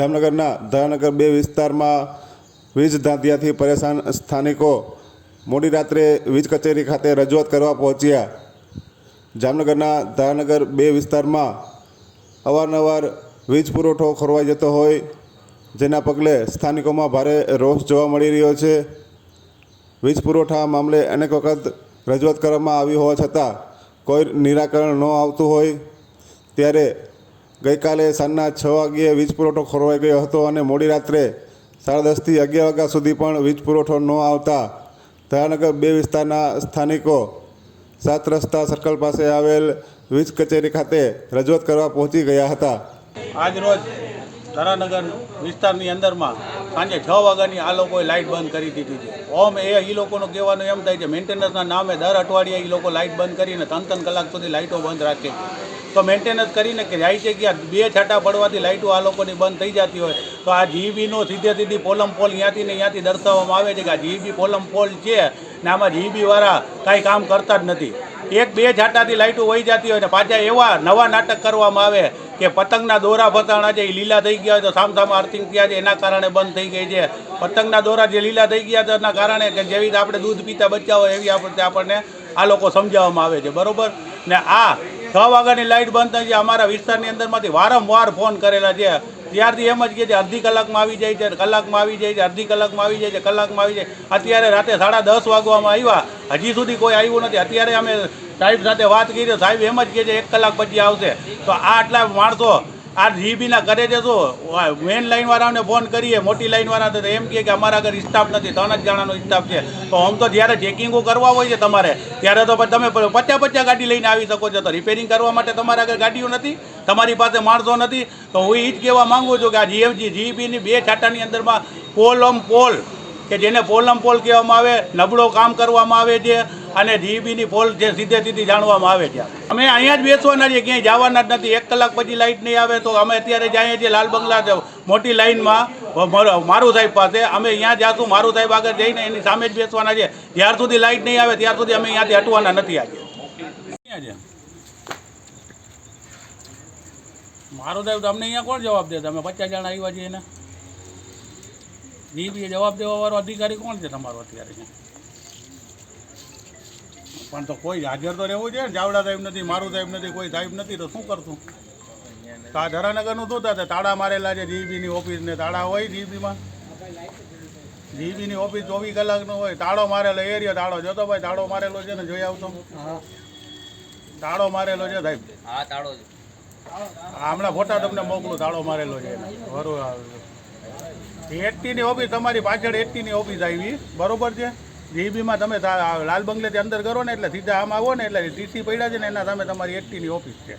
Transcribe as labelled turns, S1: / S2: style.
S1: જામનગરના ધારાનગર બે વિસ્તારમાં વીજ ધાંધિયાથી પરેશાન સ્થાનિકો મોડી રાત્રે વીજ કચેરી ખાતે રજૂઆત કરવા પહોંચ્યા. જામનગરના ધારાનગર બે વિસ્તારમાં અવારનવાર વીજ પુરવઠો ખોરવાઈ જતો હોય, જેના પગલે સ્થાનિકોમાં ભારે રોષ જોવા મળી રહ્યો છે. વીજ પુરવઠા મામલે અનેક વખત રજૂઆત કરવામાં આવી હોવા છતાં કોઈ નિરાકરણ ન આવતું હોય. ત્યારે ગઈકાલે સાંજના છ વાગ્યે વીજ પુરવઠો ખોરવાઈ ગયો હતો અને મોડી રાત્રે સાડા દસથી અગિયાર વાગ્યા સુધી પણ વીજ પુરવઠો ન આવતા દયાનગર બે વિસ્તારના સ્થાનિકો સાત રસ્તા સર્કલ પાસે આવેલ વીજ કચેરી ખાતે રજૂઆત કરવા પહોંચી ગયા હતા.
S2: આજ રોજ ધારાનગર વિસ્તારની અંદરમાં સાંજે છ વાગ્યાની આ લોકોએ લાઇટ બંધ કરી દીધી છે. ઓમ એ એ લોકોનું કહેવાનું એમ થાય છે મેન્ટેનન્સના નામે દર અઠવાડિયે એ લોકો લાઇટ બંધ કરીને ત્રણ ત્રણ કલાક સુધી લાઇટો બંધ રાખે છે. તો મેન્ટેનન્સ કરીને જાય છે કે બે છાંટા પડવાથી લાઇટો આ લોકોની બંધ થઈ જતી હોય. તો આ જીબીનો સીધે સીધી પોલમ પોલ ત્યાંથી ને ત્યાંથી દર્શાવવામાં આવે છે કે આ જીબી પોલમ પોલ છે ને આમાં જીબીવાળા કાંઈ કામ કરતા જ નથી. એક બે છાંટાથી લાઇટો વહી જતી હોય ને પાછા એવા નવા નાટક કરવામાં આવે કે પતંગના દોરા છે એ લીલા થઈ ગયા હોય તો સામ સામે અર્થિંગ થયા છે, એના કારણે બંધ થઈ ગઈ છે. પતંગના દોરા જે લીલા થઈ ગયા છે, એના કારણે કે જેવી રીતે આપણે દૂધ પીતા બચ્ચા હોય એવી આપણે આપણને આ લોકો સમજાવવામાં આવે છે. બરોબર? ને આ છ વાગ્યાની લાઇટ બંધ થઈ છે. અમારા વિસ્તારની અંદરમાંથી વારંવાર ફોન કરેલા છે. ત્યારથી એમ જ કહે છે, અડધી કલાકમાં આવી જાય છે, કલાકમાં આવી જાય છે, અડધી કલાકમાં આવી જાય છે, કલાકમાં આવી જાય. અત્યારે રાતે સાડા દસ વાગવામાં આવ્યા. હજી સુધી કોઈ આવ્યું નથી. અત્યારે અમે સાહેબ સાથે વાત કરી. સાહેબ એમ જ કહે છે, એક કલાક પછી આવશે. તો આ આટલા માણસો આ જીબીના ઘરે જશો મેઇન મેન લાઈનવાળાને ફોન કરીએ, મોટી લાઇનવાળા તો એમ કહે કે અમારા ઘર સ્ટાફ નથી, ત્રણ જ જણાનો સ્ટાફ છે. તો આમ તો જ્યારે ચેકિંગો કરવા હોય છે તમારે, ત્યારે તો તમે પચાસ પચાસ ગાડી લઈને આવી શકો છો. તો રિપેરિંગ કરવા માટે તમારા આગળ ગાડીઓ નથી, તમારી પાસે માણસો નથી. તો હું એ જ કહેવા માંગુ છું કે આ જીએમજી જીબીની બે છાટાની અંદરમાં પોલ ઓમ પોલ, કે જેને પોલમ પોલ કહેવામાં આવે, નબળો કામ કરવામાં આવે છે અને જીબીની પોલ જે સીધે સીધી જાણવામાં આવે છે. અમે અહીંયા જ બેસવાના છીએ, ક્યાંય જવાના જ નથી. એક કલાક પછી લાઇટ નહીં આવે તો અમે અત્યારે જઈએ છીએ, લાલ બંગલા મોટી લાઇનમાં મારું સાહેબ પાસે. અમે અહીંયા જાશું મારું સાહેબ આગળ જઈને એની સામે જ બેસવાના છે જ્યાર સુધી લાઇટ નહીં આવે, ત્યાર સુધી અમે અહીંયાથી હટવાના નથી આજે. મારું સાહેબ તમને અહીંયા કોણ જવાબ દે? તમે પચાસ જણા આવ્યા છીએ એને જીબી જવાબ દેવાવાળો અધિકારી કોણ છે તમારો અત્યારે? પણ તો કોઈ હાજર તો રહેવું છે ને. જાવડા સાહેબ નથી મારું સાહેબ નથી કોઈ સાહેબ નથી તો શું કરશું? તો આ ધરાનગરનું શું થશે? તાળા મારેલા છે જીબીની ઓફિસ ને તાળા હોય જીબીમાં જીબીની ઓફિસ ચોવીસ કલાકનો હોય. તાળો મારેલો એરિયો તાળો. જોતો ભાઈ તાળો મારેલો છે ને જોઈ આવતો. તાળો મારેલો છે સાહેબ.
S3: હા તાળો
S2: હમણાં ફોટા તમને મોકલું તાળો મારેલો છે. બરોબર એટીની ઓફિસ તમારી પાછળ એટીની ઓફિસ આવી. બરોબર છે? જીબીમાં તમે લાલ બંગલેથી અંદર કરો ને એટલે સીધા આમ આવો ને એટલે ટીસી પડ્યા છે ને એના સામે તમારી એકટીની ઓફિસ છે.